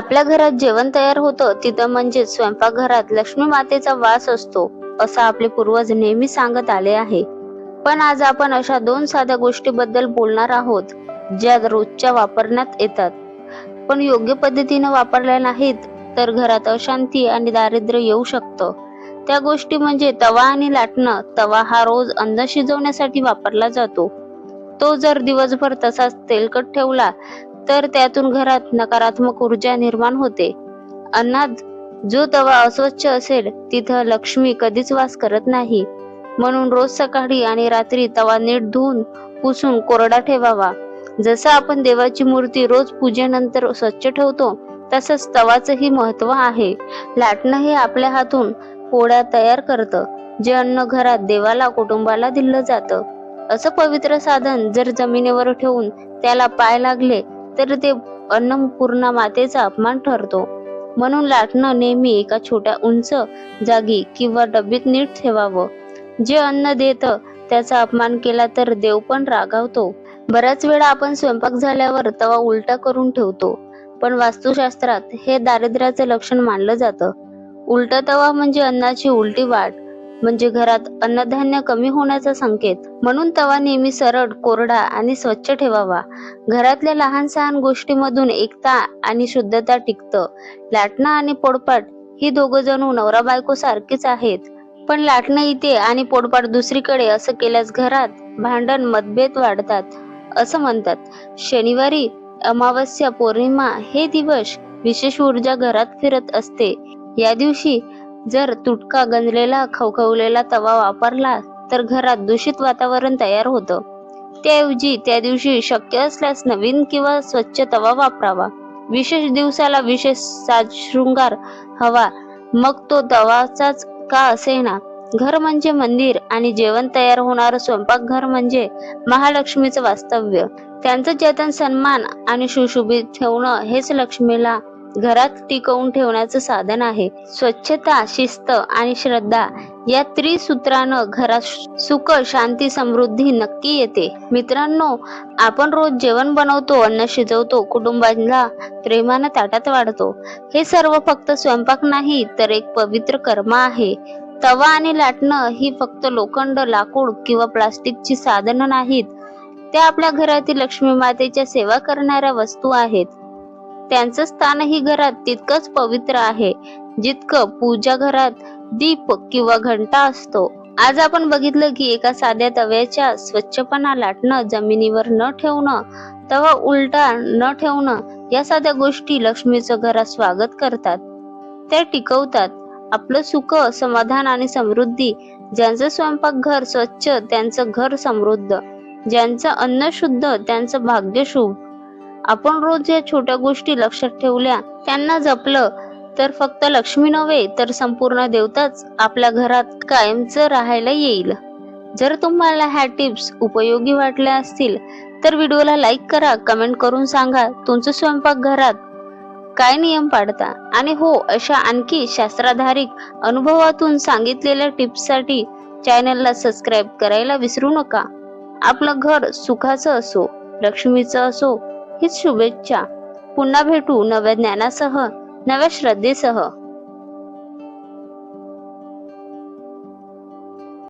आपल्या घरात जेवण तयार होतं तिथं म्हणजे स्वयंपाकघरात लक्ष्मी मातेचा वास असतो असं आपले पूर्वज नेहमी सांगत आले आहे. पण आज आपण अशा दोन साध्या गोष्टीबद्दल बोलणार आहोत ज्या रोजच्या वापरण्यात येतात. पण योग्य पद्धतीने वापरल्या नाहीत तर घरात अशांती आणि दारिद्र्य येऊ शकतं. त्या गोष्टी म्हणजे तवा आणि लाटणं. तवा हा रोज अन्न शिजवण्यासाठी वापरला जातो. तो जर दिवसभर तसाच तेलकट ठेवला तर त्यातून घरात नकारात्मक ऊर्जा निर्माण होते. अन्नात जो तवा अस्वच्छ असेल तिथं लक्ष्मी कधीच वास करत नाही. म्हणून रोज सकाळी आणि रात्री तवा नीट धुवून पुसून कोरडा ठेवावा. जसं आपण देवाची मूर्ती रोज पूजेनंतर स्वच्छ ठेवतो तसंच तवाचंही महत्त्व आहे. लाटणं हे आपल्या हातून पोळ्या तयार करतं जे अन्न घरात देवाला कुटुंबाला दिलं जातं. असं पवित्र साधन जर जमिनीवर ठेवून त्याला पाय लागले तर ते अन्नपूर्णा मातेचा अपमान ठरतो. म्हणून लाटणं नेहमी एका छोट्या उंच जागी किंवा डब्बीत नीट ठेवावं. जे अन्न देत त्याचा अपमान केला तर देव पण रागावतो. बऱ्याच वेळा आपण स्वयंपाक झाल्यावर तवा उलटा करून ठेवतो. पण वास्तुशास्त्रात हे दारिद्र्याचं लक्षण मानलं जातं. उलटा तवा म्हणजे अन्नाची उलटी वाट. म्हणजे घरात अन्नधान्य कमी होण्याचा संकेत. म्हणून तवा नेहमी सरळ कोरडा आणि स्वच्छ ठेवावा. घरातल्या लहान सहान गोष्टीमधून एकता आणि शुद्धता टिकतं. लाटणं आणि पोडपाट ही दोघं जणू नवरा बायको सारखीच आहेत. पण लाटणं इथे आणि पोडपाट दुसरीकडे असं केल्यास घरात भांडण मतभेद वाढतात असं म्हणतात. शनिवारी अमावस्या पौर्णिमा हे दिवस विशेष ऊर्जा घरात फिरत असते. या दिवशी जर तुटका गंजलेला खवखवलेला तवा वापरला तर घरात दूषित वातावरण तयार होतं. त्याऐवजी त्या दिवशी शक्य असल्यास नवीन किंवा स्वच्छ तवा वापरावा. विशेष दिवसाला विशेष साजशृंगार हवा. मग तो तवाचाच का असेना? घर म्हणजे मंदिर आणि जेवण तयार होणार स्वयंपाकघर म्हणजे महालक्ष्मीचं वास्तव्य. त्यांचं जतन सन्मान आणि सुशोभित ठेवणं हेच लक्ष्मीला घरात टिकवून ठेवण्याचं साधन आहे. स्वच्छता शिस्त आणि श्रद्धा या त्रिसूत्रानं घरात सुख शांती समृद्धी नक्की येते. मित्रांनो आपण रोज जेवण बनवतो अन्न शिजवतो कुटुंबाला प्रेमानं ताटात वाढतो. हे सर्व फक्त स्वयंपाक नाही तर एक पवित्र कर्म आहे. तवा आणि लाटणं ही फक्त लोखंड लाकूड किंवा प्लास्टिकची साधनं नाहीत. त्या आपल्या घरातील लक्ष्मी मातेच्या सेवा करणाऱ्या वस्तू आहेत. त्यांचं स्थानही घरात तितकंच पवित्र आहे जितकं पूजा घरात दीप किंवा घंटा असतो. आज आपण बघितलं की एका साध्या तव्याच्या स्वच्छपणा लाटणं जमिनीवर न ठेवणं तवा उलटा न ठेवणं या साध्या गोष्टी लक्ष्मीचं घरात स्वागत करतात. त्या टिकवतात. आपलं सुख समाधान आणि समृद्धी ज्यांचं स्वयंपाक घर स्वच्छ त्यांचं घर समृद्ध. ज्यांचं अन्न शुद्ध त्यांचं भाग्य शुभ. आपण रोज या छोट्या गोष्टी लक्षात ठेवल्या त्यांना जपलं तर फक्त लक्ष्मी नव्हे तर संपूर्ण देवताच आपल्या घरात कायमचं राहायला येईल. जर तुम्हाला ह्या टिप्स उपयोगी वाटल्या असतील तर व्हिडिओला लाईक करा कमेंट करून सांगा तुमचं स्वयंपाक घरात काय नियम पाडता आणि हो अशा आणखी शास्त्राधारित अनुभवातून सांगितलेल्या टिप्ससाठी चॅनलला सबस्क्राईब करायला विसरू नका. आपलं घर सुखाचं असो लक्ष्मीचं असो हीच शुभेच्छा. पुन्हा भेटू नव्या ज्ञानासह नव्या श्रद्धेसह.